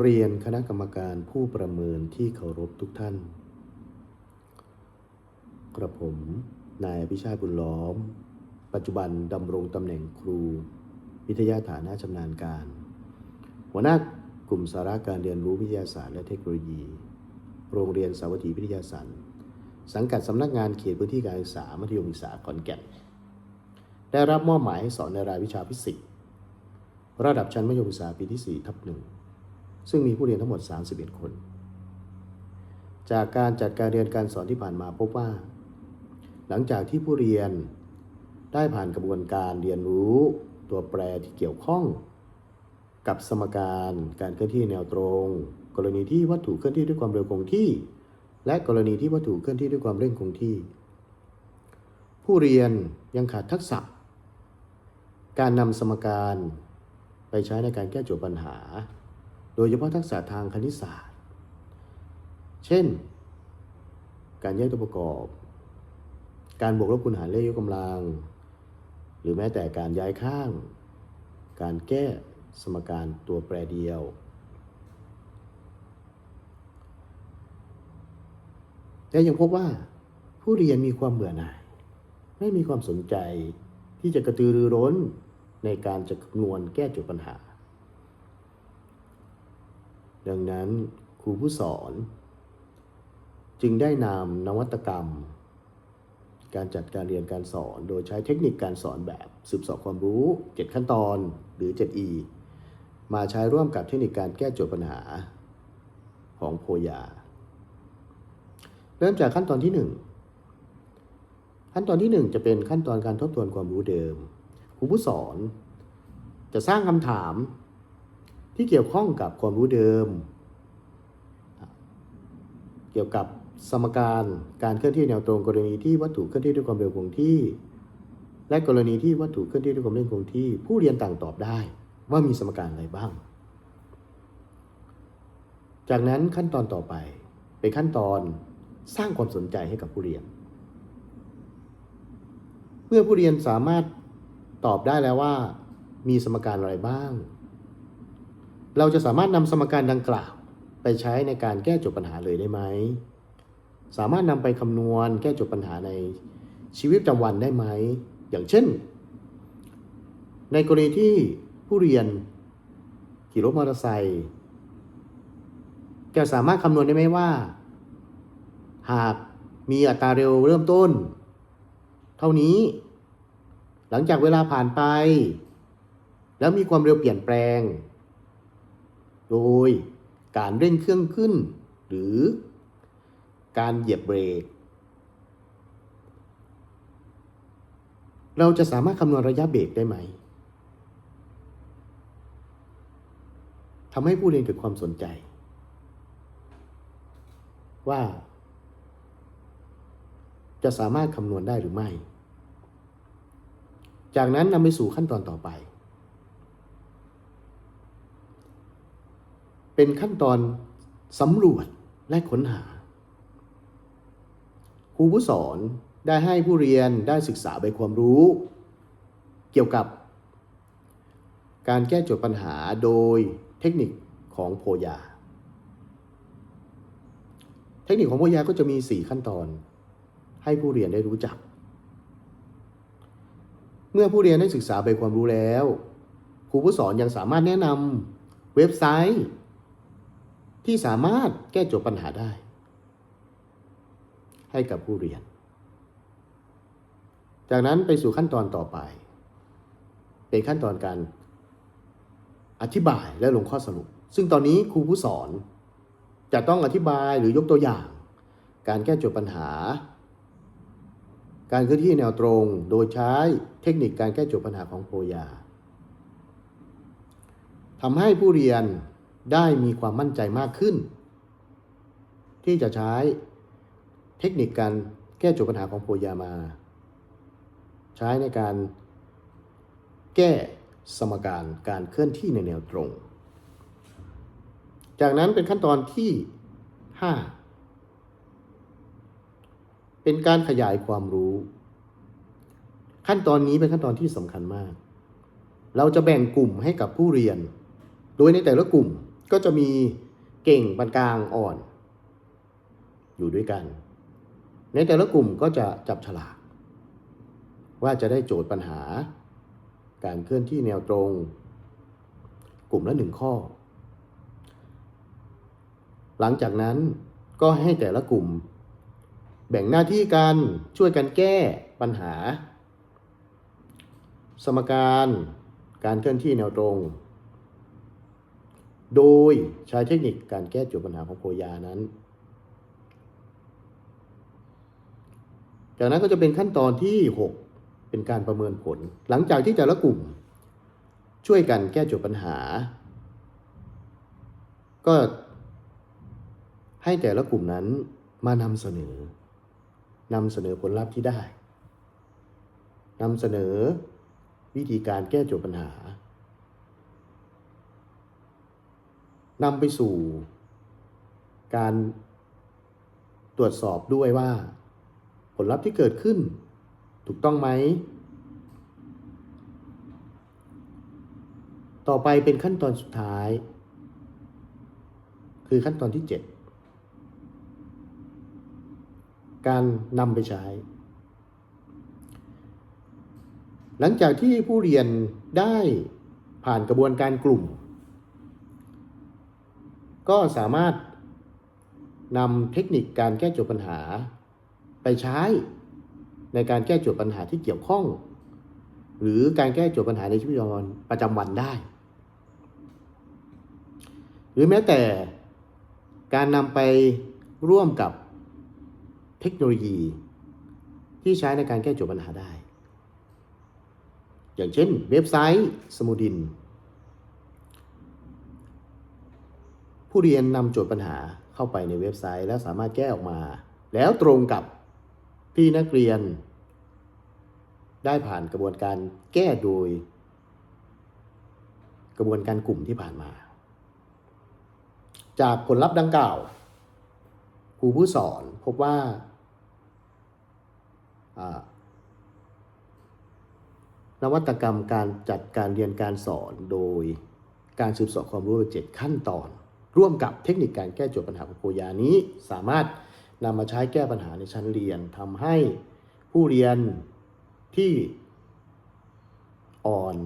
เรียนคณะกรรมการผู้ประเมินที่เคารพทุกท่าน กระผม นายอภิชาติบุญล้อม ปัจจุบันดำรงตำแหน่งครู วิทยาฐานะชำนาญการ หัวหน้ากลุ่มสาระการเรียนรู้วิทยาศาสตร์และเทคโนโลยี โรงเรียนสาวัตถีวิทยาศาสตร์สังกัดสำนักงานเขตพื้นที่การศึกษามัธยมศึกษาขอนแก่น ได้รับมอบหมายให้สอนในรายวิชาฟิสิกส์ระดับชั้นมัธยมศึกษาปีที่4ทับหนึ่ง ซึ่งมีผู้เรียนทั้งหมด 31 คน จากการจัดการเรียนการสอนที่ผ่านมาพบว่า หลังจากที่ผู้เรียนได้ผ่านกระบวนการเรียนรู้ตัวแปรที่เกี่ยวข้อง กับสมการการเคลื่อนที่แนวตรง กรณีที่วัตถุเคลื่อนที่ด้วยความเร็วคงที่ และกรณีที่วัตถุเคลื่อนที่ด้วยความเร่งคงที่ ผู้เรียนยังขาดทักษะ การนำสมการไปใช้ในการแก้โจทย์ปัญหา โดยเฉพาะทักษะทางคณิตศาสตร์ เช่น การแยกตัวประกอบ การบวกลบคูณหารเลขยกกำลัง หรือแม้แต่การย้ายข้าง การแก้สมการตัวแปรเดียว แต่ยังพบว่าผู้เรียนมีความเบื่อหน่าย ไม่มีความสนใจที่จะกระตือรือร้นในการจะคำนวณแก้โจทย์ปัญหา ดังนั้นครูผู้สอน จึงได้นำนวัตกรรม การจัดการเรียนการสอน โดยใช้เทคนิคการสอนแบบสืบสอบความรู้ 7 ขั้นตอนหรือ 7E มาใช้ร่วมกับเทคนิคการแก้โจทย์ปัญหาของโพยา เริ่มจากขั้นตอนที่ 1 ขั้นตอนที่ 1 จะเป็นขั้นตอนการทบทวนความรู้เดิม ครูผู้สอน จะสร้างคำถาม ที่เกี่ยวข้องกับความรู้เดิม เกี่ยวกับสมการการเคลื่อนที่แนวตรงกรณีที่วัตถุเคลื่อนที่ด้วยความเร็วคงที่ และกรณีที่วัตถุเคลื่อนที่ด้วยความเร่งคงที่ ผู้เรียนต่างตอบได้ว่ามีสมการอะไรบ้าง จากนั้นขั้นตอนต่อไปเป็นขั้นตอนสร้างความสนใจให้กับผู้เรียน เมื่อผู้เรียนสามารถตอบได้แล้วว่า มีสมการอะไรบ้าง เราจะสามารถนำสมการดังกล่าว ไปใช้ในการแก้โจทย์ปัญหาเลยได้ไหม สามารถนำไปคำนวณแก้โจทย์ปัญหาในชีวิตประจำวันได้ไหม อย่างเช่น ในกรณีที่ผู้เรียนขี่รถมอเตอร์ไซค์จะสามารถคำนวณได้ไหมว่า หากมีอัตราเร็วเริ่มต้น เท่านี้ หลังจากเวลาผ่านไป แล้วมีความเร็วเปลี่ยนแปลง โดยการเร่งเครื่องขึ้น หรือการเหยียบเบรก เราจะสามารถคำนวณระยะเบรกได้ไหมทำให้ผู้เรียนเกิดความสนใจ ว่า จะสามารถคำนวณได้หรือไม่ จากนั้นนำไปสู่ขั้นตอนต่อไป เป็นขั้นตอนสำรวจและค้นหา ครูผู้สอนได้ให้ผู้เรียนได้ศึกษาใบความรู้ เกี่ยวกับการแก้โจทย์ปัญหาโดยเทคนิคของโพยา เทคนิคของโพยาก็จะมี 4 ขั้นตอน ให้ผู้เรียนได้รู้จัก เมื่อผู้เรียนได้ศึกษาใบความรู้แล้ว ครูผู้สอนยังสามารถแนะนำเว็บไซต์ ที่สามารถแก้โจทย์ปัญหาได้ ให้กับผู้เรียน จากนั้นไปสู่ขั้นตอนต่อไป เป็นขั้นตอนการอธิบายและลงข้อสรุป ซึ่งตอนนี้ครูผู้สอนจะต้องอธิบายหรือยกตัวอย่าง การแก้โจทย์ปัญหา การเคลื่อนที่แนวตรง โดยใช้เทคนิคการแก้โจทย์ปัญหาของโพยาทำให้ผู้เรียน ได้มีความมั่นใจมากขึ้น ที่จะใช้เทคนิคการแก้โจทย์ปัญหาของโพยามา ใช้ในการแก้สมการการเคลื่อนที่ในแนวตรง จากนั้นเป็นขั้นตอนที่ 5 เป็นการขยายความรู้ ขั้นตอนนี้เป็นขั้นตอนที่สำคัญมาก เราจะแบ่งกลุ่มให้กับผู้เรียน โดยในแต่ละกลุ่ม ก็จะมีเก่งปานกลางอ่อน อยู่ด้วยกัน ในแต่ละกลุ่มก็จะจับฉลาก ว่าจะได้โจทย์ปัญหา การเคลื่อนที่แนวตรง กลุ่มละหนึ่งข้อ หลังจากนั้นก็ให้แต่ละกลุ่ม แบ่งหน้าที่กันช่วยกันแก้ปัญหา สมการการเคลื่อนที่แนวตรง โดยใช้เทคนิคการแก้โจทย์ปัญหาของโคยานั้น จากนั้นก็จะเป็นขั้นตอนที่ 6 เป็นการประเมินผล หลังจากที่แต่ละกลุ่ม ช่วยกันแก้โจทย์ปัญหา ก็ให้แต่ละกลุ่มนั้นมานำเสนอนำเสนอผลลัพธ์ที่ได้นำเสนอวิธีการแก้โจทย์ปัญหา นำไปสู่ การตรวจสอบด้วยว่า ผลลัพธ์ที่เกิดขึ้น ถูกต้องไหม ต่อไปเป็นขั้นตอนสุดท้าย คือขั้นตอนที่ 7 การนำไปใช้ หลังจากที่ผู้เรียนได้ผ่านกระบวนการกลุ่ม ก็สามารถนำเทคนิคการแก้โจทย์ปัญหา ไปใช้ในการแก้โจทย์ปัญหาที่เกี่ยวข้อง หรือการแก้โจทย์ปัญหาในชีวิตประจำวันได้ หรือแม้แต่การนำไปร่วมกับเทคโนโลยีที่ใช้ในการแก้โจทย์ปัญหาได้ อย่างเช่นเว็บไซต์สมุดิน ผู้เรียนนำโจทย์ปัญหาเข้าไปในเว็บไซต์ แล้วสามารถแก้ออกมา แล้วตรงกับที่นักเรียน ได้ผ่านกระบวนการแก้โดย กระบวนการกลุ่มที่ผ่านมา จากผลลัพธ์ดังกล่าวครูผู้สอนพบว่าอ่านวัตกรรมการจัดการเรียนการสอนโดยการสืบเสอบความรู้เจ็ดขั้นตอน ร่วมกับเทคนิคการแก้โจทย์ปัญหาของโคยานี้ สามารถนำมาใช้แก้ปัญหาในชั้นเรียนทำให้ผู้เรียนที่อ่อน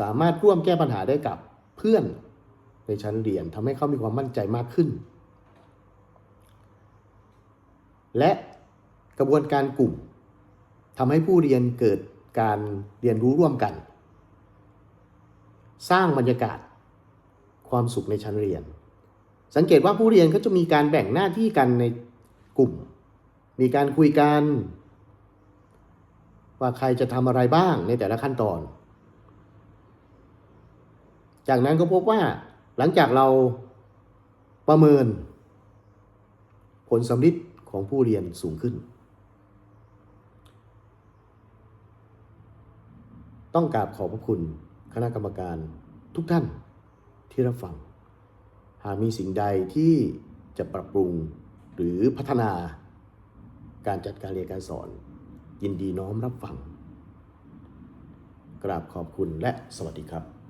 สามารถร่วมแก้ปัญหาได้กับเพื่อนในชั้นเรียนทำให้เขามีความมั่นใจมากขึ้น และกระบวนการกลุ่มทำให้ผู้เรียนเกิดการเรียนรู้ร่วมกัน สร้างบรรยากาศ ความสุขในชั้นเรียน สังเกตว่าผู้เรียนก็จะมีการแบ่งหน้าที่กันในกลุ่ม มีการคุยกัน ว่าใครจะทำอะไรบ้างในแต่ละขั้นตอน จากนั้นก็พบว่าหลังจากเราประเมิน ผลสำลิดของผู้เรียนสูงขึ้น ต้องกราบขอบพระคุณคณะกรรมการทุกท่าน ที่รับฟัง หากมีสิ่งใดที่จะปรับปรุงหรือพัฒนาการจัดการเรียนการสอน ยินดีน้อมรับฟัง กราบขอบคุณและสวัสดีครับ